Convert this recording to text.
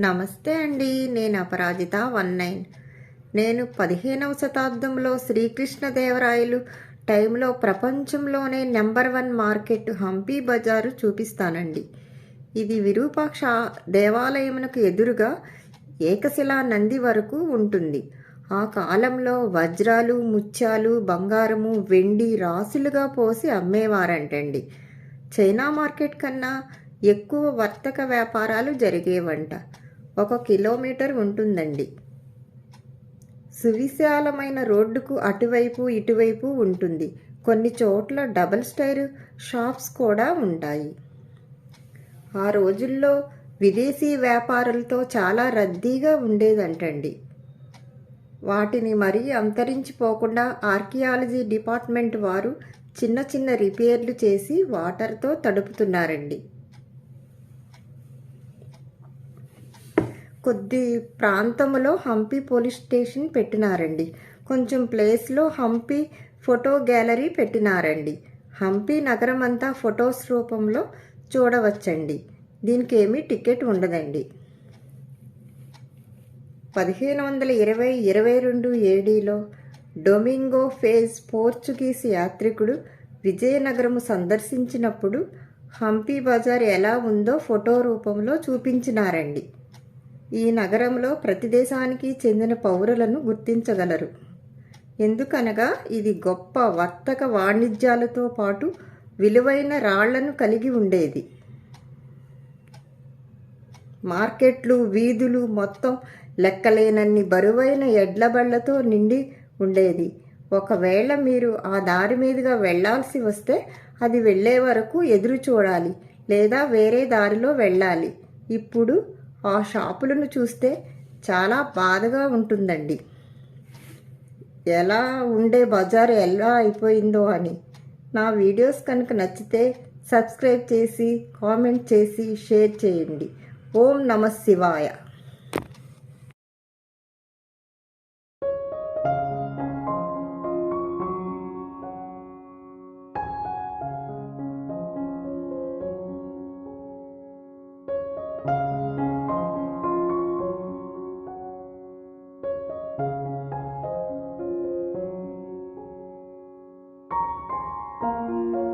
నమస్తే అండి నేను అపరాజిత వన్ నైన్. నేను పదిహేనవ శతాబ్దంలో శ్రీకృష్ణదేవరాయలు టైంలో ప్రపంచంలోనే నెంబర్ వన్ మార్కెట్ హంపీ బజారు చూపిస్తానండి. ఇది విరూపాక్ష దేవాలయమునకు ఎదురుగా ఏకశిలా నంది వరకు ఉంటుంది. ఆ కాలంలో వజ్రాలు ముత్యాలు బంగారము వెండి రాసులుగా పోసి అమ్మేవారంటండి. చైనా మార్కెట్ కన్నా ఎక్కువ వర్తక వ్యాపారాలు జరిగేవంట. ఒక కిలోమీటర్ ఉంటుందండి. సువిశాలమైన రోడ్డుకు అటువైపు ఇటువైపు ఉంటుంది. కొన్ని చోట్ల డబల్ స్టైర్ షాప్స్ కూడా ఉంటాయి. ఆ రోజుల్లో విదేశీ వ్యాపారులతో చాలా రద్దీగా ఉండేదంటండి. వాటిని మరీ అంతరించిపోకుండా ఆర్కియాలజీ డిపార్ట్మెంట్ వారు చిన్న చిన్న రిపేర్లు చేసి వాటర్తో తడుపుతున్నారండి. కొద్ది ప్రాంతంలో హంపి పోలీస్ స్టేషన్ పెట్టినారండి. కొంచెం ప్లేస్లో హంపి ఫోటో గ్యాలరీ పెట్టినారండి. హంపి నగరం అంతా ఫొటోస్ రూపంలో చూడవచ్చండి. దీనికి ఏమీ టికెట్ ఉండదండి. పదిహేను వందల ఇరవై ఇరవై రెండు ఏడీలో డొమింగో ఫేజ్ పోర్చుగీస్ యాత్రికుడు విజయనగరము సందర్శించినప్పుడు హంపి బజార్ ఎలా ఉందో ఫోటో రూపంలో చూపించినారండి. ఈ నగరంలో ప్రతి దేశానికి చెందిన పౌరులను గుర్తించగలరు. ఎందుకనగా ఇది గొప్ప వర్తక వాణిజ్యాలతో పాటు విలువైన రాళ్ళను కలిగి ఉండేది. మార్కెట్లు వీధులు మొత్తం లెక్కలేనన్ని బరువైన ఎడ్లబళ్ళతో నిండి ఉండేది. ఒకవేళ మీరు ఆ దారి మీదుగా వెళ్ళాల్సి వస్తే అది వెళ్ళే వరకు ఎదురు చూడాలి లేదా వేరే దారిలో వెళ్ళాలి ఇప్పుడు ఆ షాపులను చూస్తే చాలా బాధగా ఉంటుందండి. ఎలా ఉండే బజారు ఎలా అయిపోయిందో అని. నా వీడియోస్ కనుక నచ్చితే సబ్స్క్రైబ్ చేసి కామెంట్ చేసి షేర్ చేయండి. ఓం నమ శివాయ. Música